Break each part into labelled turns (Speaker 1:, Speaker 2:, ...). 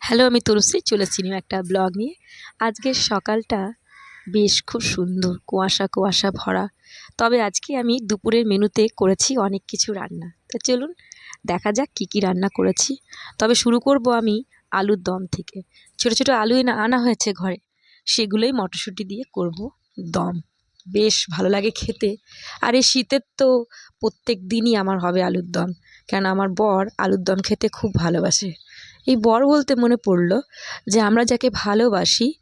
Speaker 1: Hello, আমি তরুশ্রী চলে এসেছি নিউ একটা ব্লগ নিয়ে। আজকের সকালটা বেশ খুব সুন্দর, কুয়াশা কুয়াশা ভরা। তবে আজকে আমি দুপুরের মেনুতে করেছি অনেক কিছু রান্না। তা চলুন, দেখা যাক কী কী রান্না করেছি। তবে শুরু করব আমি আলুর দম থেকে। ছোটো ছোটো আলু এনে আনা হয়েছে ঘরে। সেগুলোই মটরশুঁটি দিয়ে করব দম। বেশ ভালো লাগে খেতে। আর এই শীতের তো প্রত্যেক দিনই আমার হবে আলুর দম। কেন আমার বর আলুর দম খেতে খুব ভালোবাসে। এই বর বলতে মনে পড়ল যে আমরা যাকে ভালোবাসি,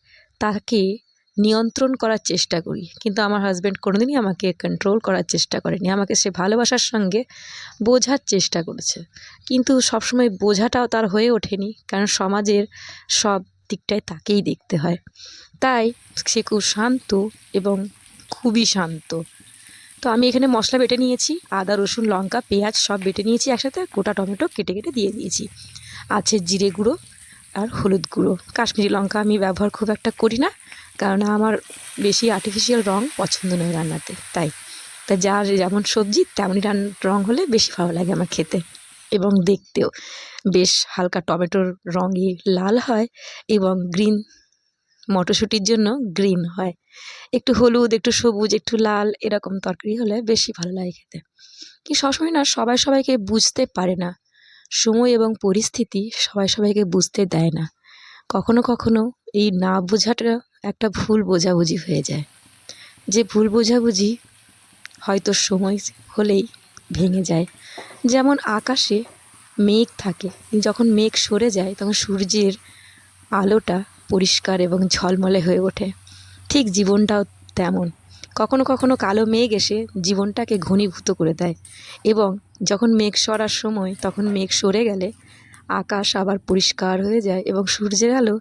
Speaker 1: তাকে নিয়ন্ত্রণ করার চেষ্টা করি। কিন্তু আমার হাজব্যান্ড কোনোদিনই আমাকে কন্ট্রোল করার চেষ্টা করেনি। আমাকে সে ভালোবাসার সঙ্গে বোঝার চেষ্টা করেছে। কিন্তু সবসময় বোঝাটাও তার হয়ে ওঠেনি, কারণ সমাজের সব দিকটাই তাকেই দেখতে হয়। তাই সে খুব শান্ত এবং খুবই শান্ত। তো আমি এখানে মশলা বেটে নিয়েছি, আদা, রসুন, লঙ্কা, পেঁয়াজ সব বেটে নিয়েছি, একসাথে গোটা টমেটো কেটে কেটে দিয়ে দিয়েছি। আছে জিরে গুঁড়ো আর হলুদ গুঁড়ো। কাশ্মীরি লঙ্কা আমি ব্যবহার খুব একটা করি না, কারণ আমার বেশি আর্টিফিশিয়াল রং পছন্দ নয় রান্নাতে, তাই। তা যার যেমন সবজি, তেমনই রান, রং হলে বেশি ভালো লাগে আমার খেতে। এবং দেখতেও বেশ হালকা টমেটোর রঙে লাল হয় এবং গ্রিন মটরশুঁটির জন্য গ্রিন হয়। একটু হলুদ, একটু সবুজ, একটু লাল এরকম তরকারি হলে বেশি ভালো লাগে খেতে। কি সবসময় না সবাই সবাইকে বুঝতে পারে না সময় এবং পরিস্থিতি সবাই সবাইকে বুঝতে দেয় না। কখনো কখনো এই না বোঝাটা একটা ভুল বোঝাবুঝি হয়ে যায়। যে ভুল বোঝাবুঝি হয়তো সময় হলেই ভেঙে যায়। যেমন আকাশে মেঘ থাকে, যখন মেঘ সরে যায় তখন সূর্যের আলোটা পরিষ্কার এবং ঝলমলে হয়ে ওঠে। ঠিক জীবনটাও তেমন। কখনো কালো মেঘ এসে জীবনটাকে ঘনীভূত করে দেয় এবং যখন মেঘ সরার সময় তখন মেঘ সরে গেলে আকাশ আবার পরিষ্কার হয়ে যায় এবং সূর্যের আলো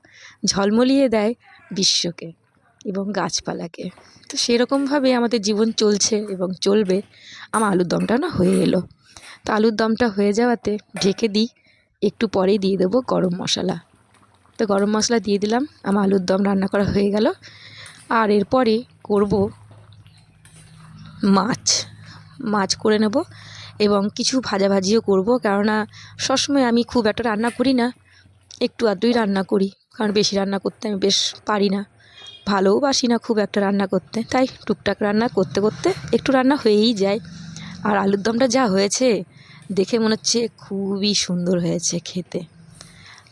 Speaker 1: ঝলমলিয়ে দেয় বিশ্বকে এবং গাছপালাকে। তো সেরকমভাবে আমাদের জীবন চলছে এবং চলবে। আমার আলুর দমটা না হয়ে এলো। তো আলুর দমটা হয়ে যাওয়াতে ঢেকে দিই, একটু পরেই দিয়ে দেবো গরম মশলা। তো গরম মশলা দিয়ে দিলাম, আমার আলুর দম রান্না করা হয়ে গেল। আর এরপরে করব মাছ মাছ করে নেব এবং কিছু ভাজাভাজিও করব। কেননা সবসময় আমি খুব একটা রান্না করি না, একটু আধটুই রান্না করি, কারণ বেশি রান্না করতে আমি বেশ পারি না। ভালোও বাসি না খুব একটা রান্না করতে, তাই টুকটাক রান্না করতে করতে একটু রান্না হয়েই যায়। আর আলুর দমটা যা হয়েছে, দেখে মনে হচ্ছে খুবই সুন্দর হয়েছে খেতে।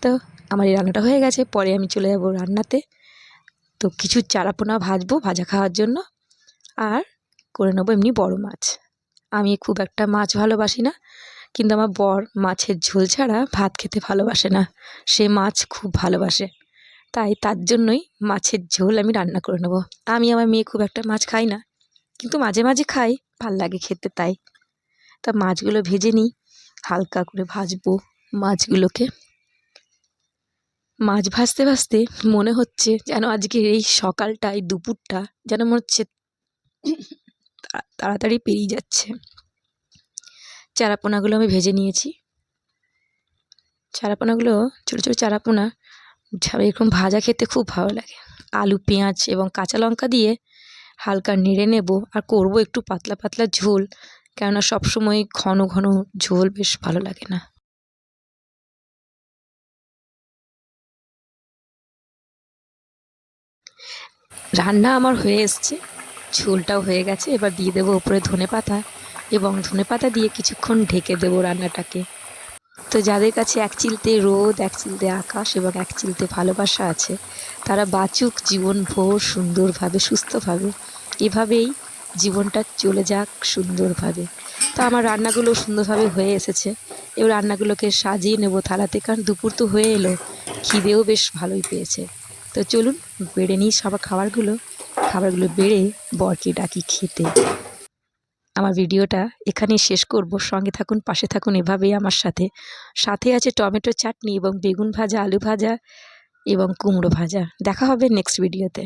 Speaker 1: তো আমার এই রান্নাটা হয়ে গেছে, পরে আমি চলে যাব রান্নাতে। তো কিছু চারাপোনা ভাজবো ভাজা খাওয়ার জন্য। আর করে নেব, এমনি বড় মাছ। আমি খুব একটা মাছ ভালোবাসি না, কিন্তু আমার বর মাছের ঝোল ছাড়া ভাত খেতে ভালোবাসে না। সে মাছ খুব ভালোবাসে। তাই তার জন্যই মাছের ঝোল আমি রান্না করে নেব। আমি আমার মেয়ে খুব একটা মাছ খাই না, কিন্তু মাঝে মাঝে খাই, ভালো লাগে খেতে তাই। তা মাছগুলো ভেজে নিই, হালকা করে ভাজবো মাছগুলোকে। মাছ ভাজতে ভাজতে মনে হচ্ছে যেন আজকের এই সকালটা এই দুপুরটা, যেন মনে হচ্ছে তাড়াতাড়ি পেরিয়ে যাচ্ছে। চারাপোনাগুলো আমি ভেজে নিয়েছি। চারাপোনাগুলো, ছোটো ছোটো চারাপোনা এরকম ভাজা খেতে খুব ভালো লাগে। আলু, পেঁয়াজ এবং কাঁচা লঙ্কা দিয়ে হালকা নেড়ে নেব আর করব একটু পাতলা পাতলা ঝোল। কেননা সবসময় ঘন ঘন ঝোল বেশ ভালো লাগে না। রান্না আমার হয়ে এসছে। ঝোলটাও হয়ে গেছে। এবার দিয়ে দেবো ওপরে ধনে পাতা এবং ধনে পাতা দিয়ে কিছুক্ষণ ঢেকে দেবো রান্নাটাকে। তো যাদের কাছে এক চিলতে রোদ, এক চিলতে আকাশ এবং এক চিলতে ভালোবাসা আছে, তারা বাঁচুক জীবন ভোর সুন্দরভাবে, সুস্থভাবে। এভাবেই জীবনটা চলে যাক সুন্দরভাবে। তো আমার রান্নাগুলো সুন্দরভাবে হয়ে এসেছে। এবার রান্নাগুলোকে সাজিয়ে নেব থালাতে, কারণ দুপুর তো হয়ে এলো। খিদেও বেশ ভালোই পেয়েছে। তো চলুন, বেড়ে নিই সবার খাবারগুলো। খাবারগুলো বেড়ে বরকে ডাকি খেতে। আমার ভিডিওটা এখানেই শেষ করব। সঙ্গে থাকুন, পাশে থাকুন, এভাবেই আমার সাথে। সাথে আছে টমেটো চাটনি এবং বেগুন ভাজা, আলু ভাজা এবং কুমড়ো ভাজা। দেখা হবে নেক্সট ভিডিওতে